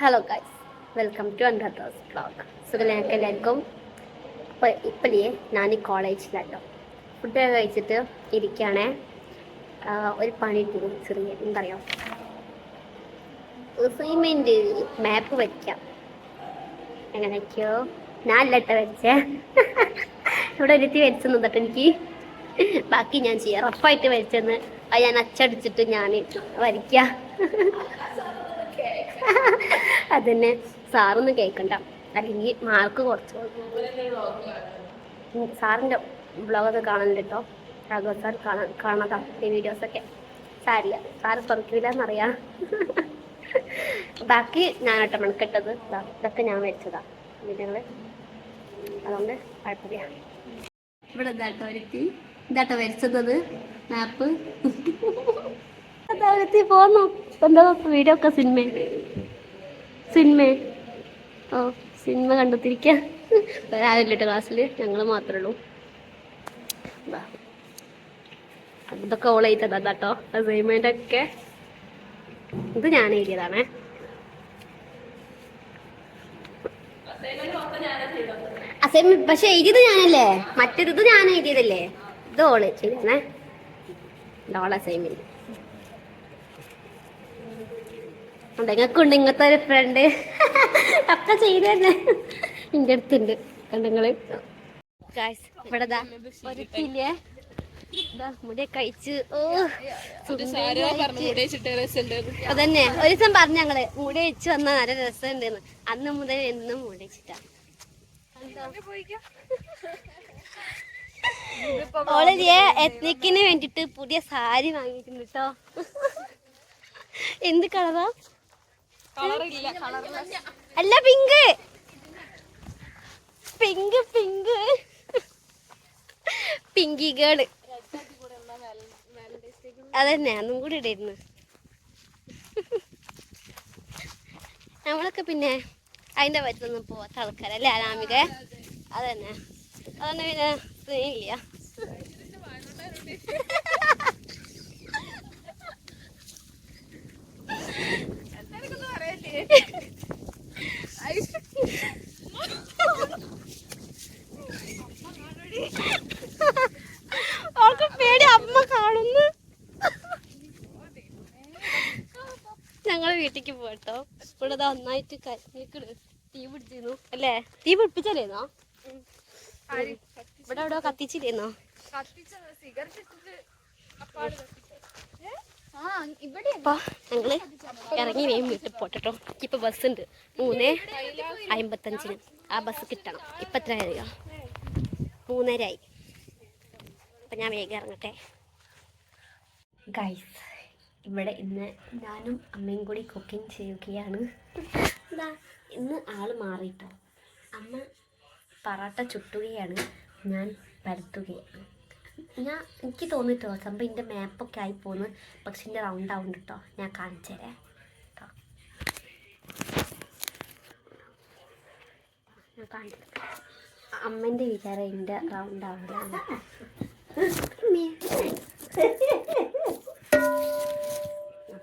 Hello guys welcome to അൻഡ്രോസ് blog സുഖം ഞങ്ങൾക്ക് എല്ലാവർക്കും അപ്പോൾ ഇപ്പോഴേ ഞാൻ ഈ കോളേജിലല്ലോ ഫുഡ് കഴിച്ചിട്ട് ഇരിക്കുകയാണേ ഒരു പണി ഇട്ടിരുന്നു ചെറിയ എന്താ പറയുക അസൈൻമെന്റ് മാപ്പ് വയ്ക്കാം എങ്ങനെയൊക്കെയോ. ഞാൻ അല്ലട്ട വരച്ചേ. ഇവിടെ ഒരുത്തി വരച്ചു നിന്നിട്ട് എനിക്ക് ബാക്കി ഞാൻ ചെയ്യാം. റഫായിട്ട് വരച്ചെന്ന്. അത് ഞാൻ അച്ചടിച്ചിട്ട് ഞാൻ വരയ്ക്കാം. അതന്നെ. സാറൊന്നും കേൾക്കണ്ട. അല്ലെങ്കിൽ മാർക്ക് കുറച്ച്. സാറിന്റെ ബ്ലോഗൊക്കെ കാണുന്നുണ്ട് കേട്ടോ രാഘവ സാർ കാണാൻ കാണാതാ. ഈ വീഡിയോസൊക്കെ. സാരില്ല. സാറ് തുറക്കില്ലെന്നറിയാം ബാക്കി ഞാൻ കേട്ടോ മണക്കെട്ടത് ഇതൊക്കെ ഞാൻ വെച്ചതാ വീഡിയോകൾ. അതുകൊണ്ട് കുഴപ്പമില്ല. ഇവിടെ ഇതാട്ടോ ഒരുത്തി. ഇതാട്ടോ വരച്ചത്. മാപ്പ്. അതാവത്തി പോന്നു. എന്താ വീഡിയോ ഒക്കെ സിനിമ. സിനിമ. ഓ സിനിമ കണ്ടെത്തിരിക്കുക വേറെ ക്ലാസ്സിൽ ഞങ്ങൾ മാത്രമേ ഉള്ളൂ. അതൊക്കെ ഓൾ ചെയ്തതാ കേട്ടോ അസൈൻമെന്റ് ഒക്കെ. ഇത് ഞാൻ എഴുതിയതാണേ. അസൈൻമെന്റ് പക്ഷെ എഴുതിയത് ഞാനല്ലേ? മറ്റേത് ഞാൻ എഴുതിയതല്ലേ? ഇത് ഓൾ ചെയ്തേ ഓൾ അസൈൻമെന്റ്. നിങ്ങൾക്കുണ്ട് ഇങ്ങനത്തെ ഒരു ഫ്രണ്ട് ഒക്കെ ചെയ്ത് തന്നെ. എന്റെ അടുത്തുണ്ട്. കണ്ടങ്ങൾ ഇവിടെ കഴിച്ച് ഓ അതന്നെ. ഒരു ദിവസം പറഞ്ഞു ഞങ്ങൾ മുടി വെച്ച് വന്ന നല്ല രസമുണ്ടെന്ന്. അന്ന് മുതൽ എന്നും മുടി വെച്ചിട്ടാ ഓളില്ലേ എത്നിക്കിന് വേണ്ടിട്ട് പുതിയ സാരി വാങ്ങിയിട്ടുണ്ട് കേട്ടോ എന്ത് കളറാ? അല്ല pink pink pink pinky girl അതന്നെ അന്നും കൂടി ഇടയിരുന്നു നമ്മളൊക്കെ പിന്നെ അതിന്റെ പറ്റൊന്നും പോവാത്ത ആൾക്കാരല്ലേ അനാമിക അതന്നെ. അതന്നെ പിന്നെ സ്നേഹില്ല അവൾക്ക് പേടി അമ്മ കാണുന്നു. ഞങ്ങൾ വീട്ടിക്ക് പോട്ടോ ഇവിടെ ദാ ഒന്നായിട്ട് കരിഞ്ഞിക്കണ് തീ പിടിച്ചിരുന്നു. അല്ലേ? തീ പിടിപ്പിച്ചല്ലേന്നോ ഇവിടെ എവിടെ കത്തിച്ചില്ലേന്നോ അപ്പൊ ഞങ്ങൾ ഇറങ്ങി വേഗം വീട്ടിൽ പോട്ടോ ഇപ്പൊ ബസ് ഉണ്ട്. മൂന്ന് അമ്പത്തഞ്ചിന് ആ ബസ് കിട്ടണം. ഇപ്പൊ എത്ര അറിയോ മൂന്നരയായി. അപ്പൊ ഞാൻ വേഗം ഇറങ്ങട്ടെ. ഗൈസ് ഇവിടെ ഇന്ന് ഞാനും അമ്മയും കൂടി കുക്കിംഗ് ചെയ്യുകയാണ്. എന്താ ഇന്ന് ആൾ മാറിയിട്ടോ അമ്മ പറാട്ട ചുട്ടുകയാണ്. ഞാൻ പരത്തുകയാണ്. ഞാൻ എനിക്ക് തോന്നിട്ടോ സംഭവം എന്റെ മാപ്പൊക്കെ ആയി പോന്ന് പക്ഷെ എന്റെ റൗണ്ട് ആവുന്നുണ്ട് കേട്ടോ ഞാൻ കാണിച്ചു തരാം. കേട്ടോ ഞാൻ കാണിച്ചു അമ്മന്റെ വിചാരം എന്റെ റൗണ്ട് ആവില്ല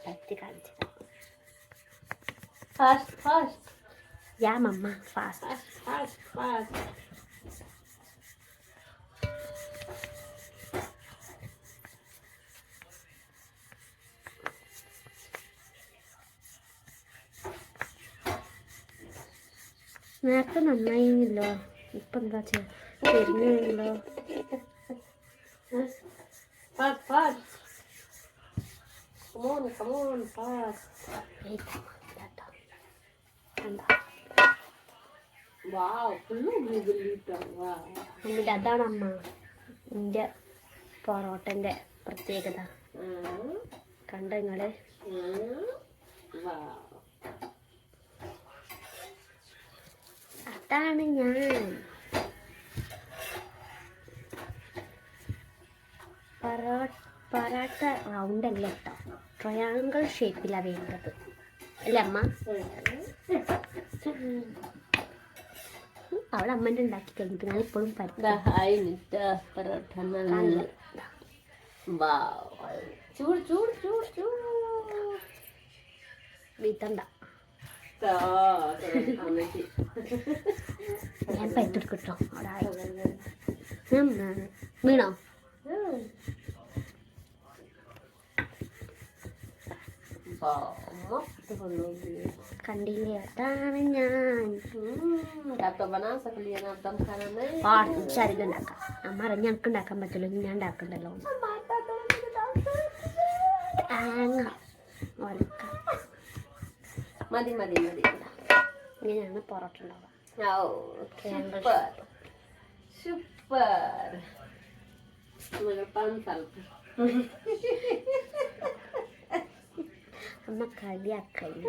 പറ്റി കാണിച്ചു ഫാസ്റ്റ് ഫാസ്റ്റ് യാ മമ്മ ഫാസ്റ്റ് ഫാസ്റ്റ് fast. നേരത്തെ നന്നായില്ലോ ഇപ്പം എന്താ ചെയ്യുന്നല്ലോ. എന്നിട്ട് അതാണ് അമ്മ. എന്റെ പൊറോട്ടന്റെ പ്രത്യേകത. കണ്ടങ്ങളെ കണ്ട നിങ്ങൾ? mm. അതാണ് ഞാൻ. പൊറോ പൊറോട്ട റൗണ്ട് അല്ല കേട്ടോ ട്രയാങ്കിൾ ഷേപ്പിലാണ് വേണ്ടത്. അല്ലേ അമ്മ? അവിടെ അമ്മന്റെ ഉണ്ടാക്കി കഴിഞ്ഞിട്ട് ഞാൻ ഇപ്പോഴും പൊറോട്ട. ചൂട് ചൂട് ചൂട് ചൂട്. വീത്തണ്ട. ഞാൻ ആയി. ഉം, ഉം. വീണോ കണ്ടില്ലേ അതാണ് ഞാൻ പാടിച്ചധികം ഉണ്ടാക്കാം അമ്മ അറിഞ്ഞ എനിക്ക് ഉണ്ടാക്കാൻ പറ്റുള്ളൂ ഞാൻ ഉണ്ടാക്കണ്ടല്ലോ തേങ്ങ ഒലക്ക മതി മതി മതി. ഇങ്ങനെയാണ് പൊറോട്ട ഉണ്ടാവുക. സൂപ്പർ സൂപ്പർ അമ്മ കളിയാക്കല്ല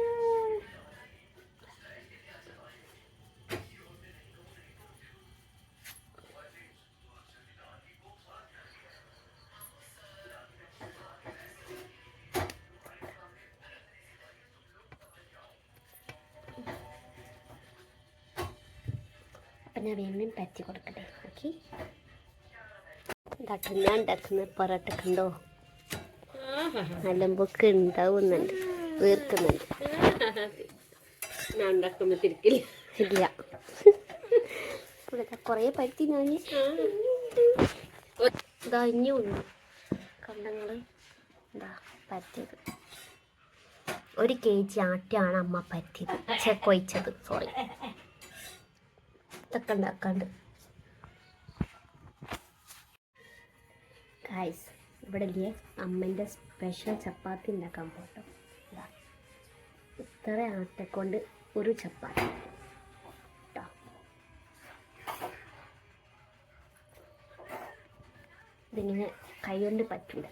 അപ്പം ഞാൻ വീണ്ടും പറ്റി കൊടുക്കട്ടെ. ഓക്കെ ഇതാക്കി ഞാൻ ഉണ്ടാക്കുന്ന പൊറോട്ട കണ്ടോ? നല്ലമ്പൊക്കെ ഉണ്ടാവുന്നുണ്ട് വീർക്കുന്നുണ്ട്. ഞാൻ ഉണ്ടാക്കുമ്പോൾ തിരിക്കില്ല. ഇല്ല. ഇവിടെ കുറേ പറ്റി ഞാൻ ഇതാ ഇനി ഉണ്ട്. കണ്ടങ്ങൾ എന്താ പറ്റിയത്. ഒരു കെ ജി ആട്ടിയാണ് അമ്മ പറ്റിയത്. ചെ കൊയ്ച്ചത്. സോറി ഇതൊക്കെ ഉണ്ടാക്കാണ്ട്. ഗായ്സ് ഇവിടെ ഇല്ലേ അമ്മന്റെ സ്പെഷ്യൽ ചപ്പാത്തി ഉണ്ടാക്കാൻ പോട്ടോ ഇതാ. ഇത്ര ആട്ടക്കൊണ്ട് ഒരു ചപ്പാത്തി ഇതിങ്ങനെ ഇതിങ്ങനെ കൈകൊണ്ട് പറ്റൂല.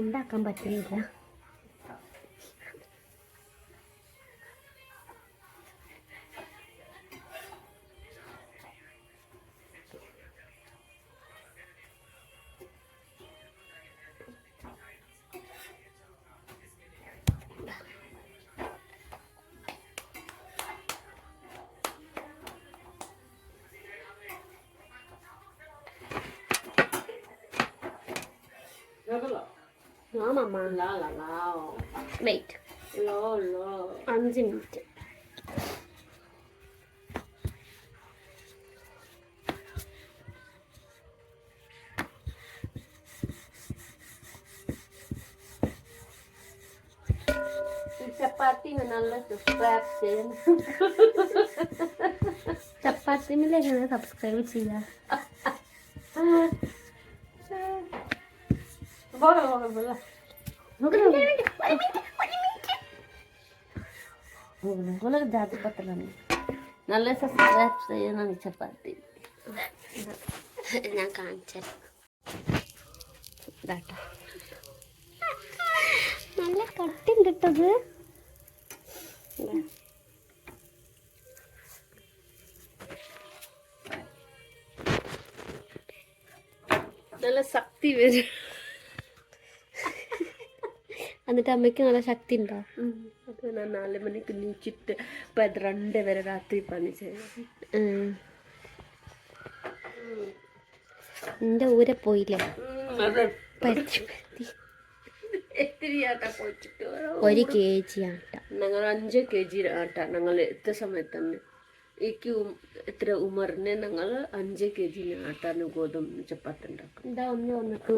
ഉണ്ടാക്കാൻ പറ്റുന്നില്ല. No, mamá. No, no, no. Wait. No, no. Unzimte. Chapati, no, no, no, no, no, no, no, no, no, no, no, no, no, no, no, no, no, no, La la la. Wait Lo lo. അഞ്ച് minute ഈ ചപ്പാത്തി നല്ല subscribe ചെയ്യണം ചപ്പാത്തിമിലേക്ക് subscribe ചെയ്യുക പോകാം പോകാം പോകാം നിങ്ങളൊരു ജാതി പത്തലാണ് നല്ല സബ്സ്ക്രൈബ് ചെയ്യണം ഈ ചപ്പാത്തി. ഞാൻ കാണിച്ചത് ഇതാട്ടോ. നല്ല കട്ടിണ്ട് കേട്ടത് നല്ല ശക്തി വരും. എന്നിട്ട് അമ്മയ്ക്ക് നല്ല ശക്തി ഉണ്ടോ അത് ഞാൻ നാല് മണിക്ക് നീച്ചിട്ട് പന്ത്രണ്ട് വരെ രാത്രി പണി ചെയ്യണം എന്റെ ഊരെ പോയില്ലേ? പറ്റി ഒരു കെ ജി ആട്ട. ഞങ്ങൾ അഞ്ച് കെ ജി ആട്ട. ഞങ്ങൾ എത്ര സമയത്ത് തന്നെ എനിക്ക് എത്ര ഉമറിനെ ഞങ്ങൾ അഞ്ച് കെ ജി ആട്ടാണ് ഗോതമ്പ് ചപ്പാത്തി ഉണ്ടാക്കും. എന്താ ഒന്ന് വന്നിട്ട്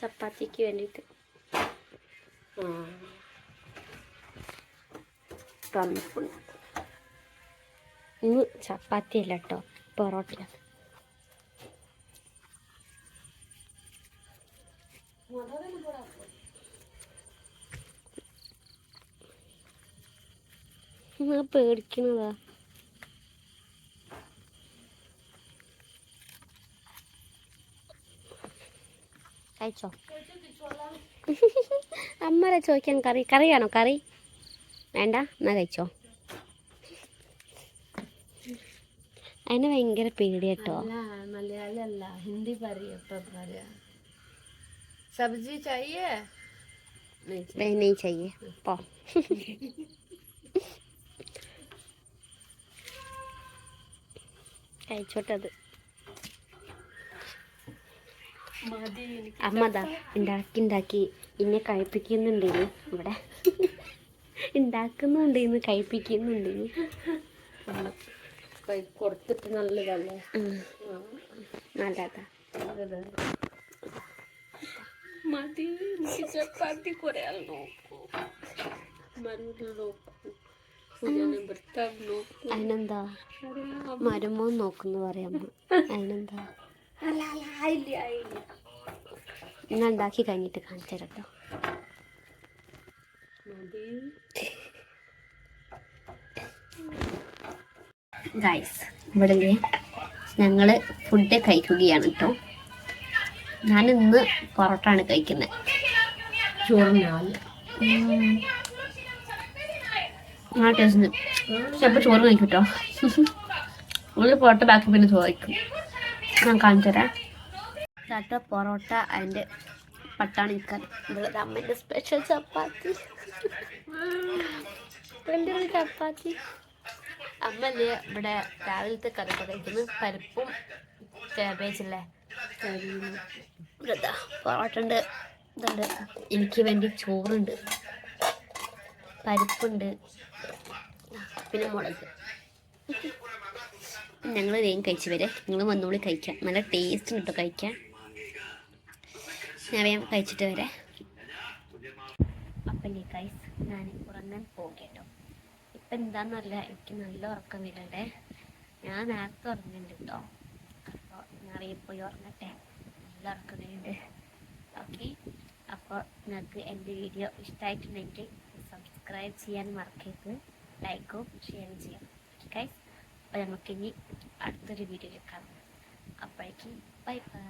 ചപ്പാത്തിക്ക് വേണ്ടിയിട്ട് തന്നിട്ടുണ്ട് ഇന്ന് ചപ്പാത്തി അല്ല കേട്ടോ പൊറോട്ട. ഞാൻ പേടിക്കണതാ. കഴിച്ചോ? അമ്മരെ ചോദിക്കാൻ കറി കറിയാണോ കറി വേണ്ട എന്നാ കഴിച്ചോ അതിന് ഭയങ്കര പേടി കേട്ടോ അല്ല മലയാളി അല്ല ഹിന്ദി പറയും ഇപ്പം പറയാ സബ്ജി ചായേ नहीं चाहिए പോ കഴിച്ചോട്ടത് മതി എനിക്ക് അമ്മ അതാ ഉണ്ടാക്കി ഉണ്ടാക്കി ഇന്നെ കഴിപ്പിക്കുന്നുണ്ടേന് ഇവിടെ. ഉണ്ടാക്കുന്നുണ്ട് ഇന്ന് കഴിപ്പിക്കുന്നുണ്ട് കൊടുത്തിട്ട് നല്ലതല്ലേ? നല്ലതാ. മതി എനിക്ക് ചപ്പാത്തി കുറയാൻ നോക്കൂ. മരുന്ന് നോക്കൂ. അതിനെന്താ? മരുമോ നോക്കുന്നു പറയാമോ അതിനെന്താ? അല്ല അല്ല ആയില്ല ആയില്ല. ഞാൻ ഉണ്ടാക്കി കഴിഞ്ഞിട്ട് കാണിച്ചു തരാം കേട്ടോ ഗൈസ് ഇവിടെ ഞങ്ങൾ ഫുഡ് കഴിക്കുകയാണ് കേട്ടോ ഞാൻ ഇന്ന് പൊറോട്ടാണ് കഴിക്കുന്നത് ചോറിനാൽ ആ ടേസ്റ്റ് ചിലപ്പോൾ ചോറ് കഴിക്കും കേട്ടോ ഉള്ളിൽ പൊറോട്ട ബാക്കി പിന്നെ ചോറ് കഴിക്കും. ഞാൻ കാണിച്ചു തരാം. ചേട്ടാ പൊറോട്ട ആൻഡ് പട്ടാണി നിൽക്കാൻ ഇവിടെ അമ്മേന്റെ സ്പെഷ്യൽ ചപ്പാത്തി. എന്റെ ചപ്പാത്തി. അമ്മ അല്ലേ ഇവിടെ രാവിലത്തെ കറി കഴിക്കുന്നത് പരിപ്പും കാബേജല്ലേ പൊറോട്ട ഉണ്ട് ഇതുണ്ട്. എനിക്ക് വേണ്ടി ചോറുണ്ട്. പരിപ്പുണ്ട്. പിന്നെ മുളക്. ഞങ്ങൾ വേഗം കഴിച്ചു വരെ. നിങ്ങൾ വന്നോളി കഴിക്കാം നല്ല ടേസ്റ്റ് ഉണ്ട് കഴിക്കാൻ? ഞാൻ വേഗം കഴിച്ചിട്ട് വരെ. അപ്പം ഗൈസ് ഞാൻ ഉറങ്ങാൻ പോകും കേട്ടോ ഇപ്പം എന്താണെന്നല്ല എനിക്ക് നല്ല ഉറക്കം വരണ്ടേ. ഞാൻ നേരത്തെ ഉറങ്ങുന്നുണ്ട് കേട്ടോ. അപ്പോൾ ഞാൻ വേഗം പോയി ഉറങ്ങട്ടെ. നല്ല ഉറക്കം വരുന്നുണ്ട് ഓക്കെ അപ്പോൾ നിങ്ങൾക്ക് എന്റെ വീഡിയോ ഇഷ്ടമായിട്ടുണ്ടെങ്കിൽ സബ്സ്ക്രൈബ് ചെയ്യാൻ മറക്കരുത്. ലൈക്കും ഷെയറും ചെയ്യാം. ഗൈസ് അപ്പോൾ നമുക്കിനി അടുത്തൊരു വീഡിയോയിൽ കാണാം. അപ്പോഴേക്കും ബൈ ബൈ